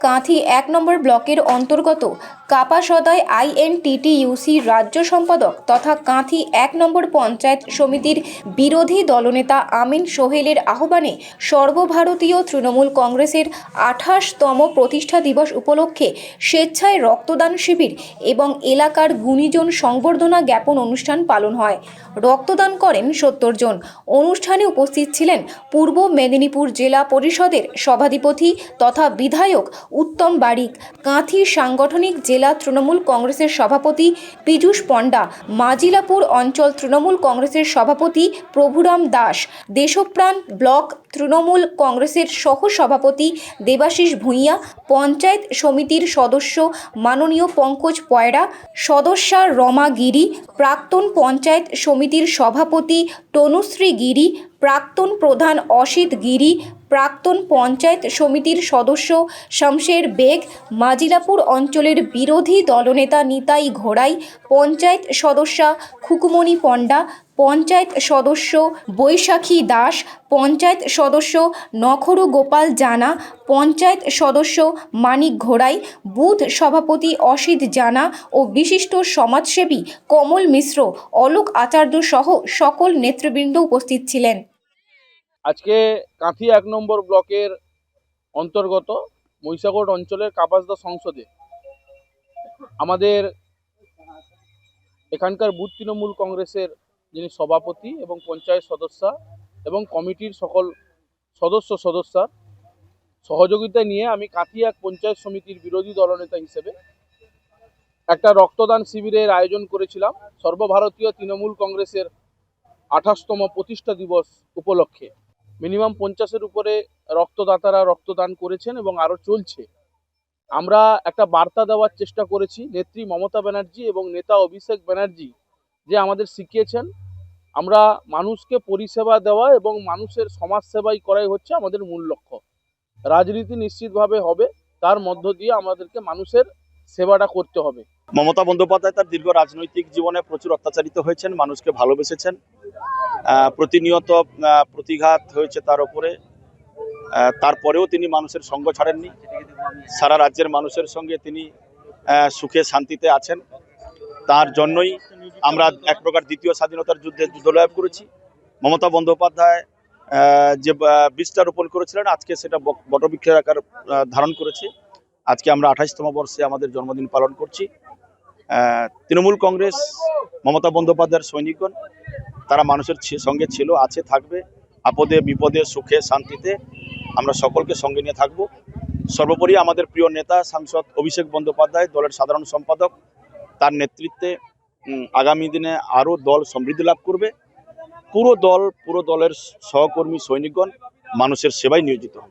কাঁথি এক নম্বর ব্লকের অন্তর্গত কাপাসদায় আইএনটিটিইউসি রাজ্য সম্পাদক তথা কাঁথি এক নম্বর পঞ্চায়েত সমিতির বিরোধী দলনেতা আমিন সোহেলের আহ্বানে সর্বভারতীয় তৃণমূল কংগ্রেসের আঠাশতম প্রতিষ্ঠা দিবস উপলক্ষে স্বেচ্ছায় রক্তদান শিবির এবং এলাকার গুণীজন সংবর্ধনা জ্ঞাপন অনুষ্ঠান পালন হয়। রক্তদান করেন সত্তর জন। অনুষ্ঠানে উপস্থিত ছিলেন পূর্ব মেদিনীপুর জেলা পরিষদের সভাধিপতি তথা বিধায়ক উত্তম বারিক, কাঁথি সাংগঠনিক জেলা তৃণমূল কংগ্রেসের সভাপতি পীযূষ পণ্ডা, মাজিলাপুর অঞ্চল তৃণমূল কংগ্রেসের সভাপতি প্রভুরাম দাস, দেশপ্রাণ ব্লক তৃণমূল কংগ্রেসের সহ সভাপতি দেবাশিস ভূঁইয়া, পঞ্চায়েত সমিতির সদস্য মাননীয় পঙ্কজ পয়রা, সদস্যা রমা গিরি, প্রাক্তন পঞ্চায়েত সমিতির সভাপতি তনুশ্রী গিরি, প্রাক্তন প্রধান অসিত গিরি প্রাক্তন পঞ্চায়েত সমিতির সদস্য শমশের বেগ, মাজিলাপুর অঞ্চলের বিরোধী দলনেতা নিতাই ঘোড়াই, পঞ্চায়েত সদস্যা খুকুমণি পণ্ডা, পঞ্চায়েত সদস্য বৈশাখী দাস, পঞ্চায়েত সদস্য নখরু গোপাল জানা, পঞ্চায়েত সদস্য মানিক ঘোড়াই, বুথ সভাপতি অসিত জানা ও বিশিষ্ট সমাজসেবী কমল মিশ্র, অলোক আচার্য সহ সকল নেতৃবৃন্দ উপস্থিত ছিলেন। আজকে কাঁথি এক নম্বর ব্লকের অন্তর্গত মহিষাগড় অঞ্চলের কাপাসদা সংসদে আমাদের এখানকার বুথ তৃণমূল কংগ্রেসের যিনি সভাপতি এবং পঞ্চায়েত সদস্যা এবং কমিটির সকল সদস্য সদস্যা সহযোগিতা নিয়ে আমি কাঁথি এক পঞ্চায়েত সমিতির বিরোধী দলনেতা হিসেবে একটা রক্তদান শিবিরের আয়োজন করেছিলাম। সর্বভারতীয় তৃণমূল কংগ্রেসের আঠাশতম প্রতিষ্ঠা দিবস উপলক্ষে। মিনিমাম পঞ্চাশের উপরে রক্তদাতারা রক্তদান করেছেন এবং আরও চলছে। আমরা একটা বার্তা দেওয়ার চেষ্টা করেছি, নেত্রী মমতা ব্যানার্জি এবং নেতা অভিষেক ব্যানার্জি যে আমাদের শিখিয়েছেন, আমরা মানুষকে পরিষেবা দেওয়া এবং মানুষের সমাজসেবাই করাই হচ্ছে আমাদের মূল লক্ষ্য। রাজনীতি নিশ্চিতভাবে হবে, তার মধ্য দিয়ে আমাদেরকে মানুষের সেবাটা করতে হবে। মমতা বন্দ্যোপাধ্যায় তার দীর্ঘ রাজনৈতিক জীবনে প্রচুর অত্যাচারিত হয়েছেন মানুষকে ভালোবেসেছেন। প্রতিনিয়ত প্রতিঘাত হয়েছে তার আহ, তারপরেও তিনি মানুষের সঙ্গ ছাড়েননি। সারা রাজ্যের মানুষের সঙ্গে তিনি সুখে শান্তিতে আছেন। তার জন্যই আমরা এক প্রকার দ্বিতীয় স্বাধীনতার যুদ্ধে যুদ্ধলাভ করেছি। মমতা বন্দ্যোপাধ্যায় যে বীজটা রোপণ করেছিলেন আজকে সেটা বট- বটবৃক্ষের আকার ধারণ করেছে। আজকে আমরা আঠাশতম বর্ষে আমাদের জন্মদিন পালন করছি। তৃণমূল কংগ্রেস, মমতা বন্দ্যোপাধ্যায়ের সৈনিকগণ, তারা মানুষের সঙ্গে ছিল, আছে, থাকবে। আপদে, বিপদে, সুখে, শান্তিতে আমরা সকলকে সঙ্গে নিয়ে থাকব। সর্বোপরি আমাদের প্রিয় নেতা, সাংসদ অভিষেক বন্দ্যোপাধ্যায়, দলের সাধারণ সম্পাদক, তার নেতৃত্বে আগামী দিনে আরও দল সমৃদ্ধি লাভ করবে। পুরো দল, পুরো দলের সহকর্মী সৈনিকগণ মানুষের সেবায় নিয়োজিত হবে।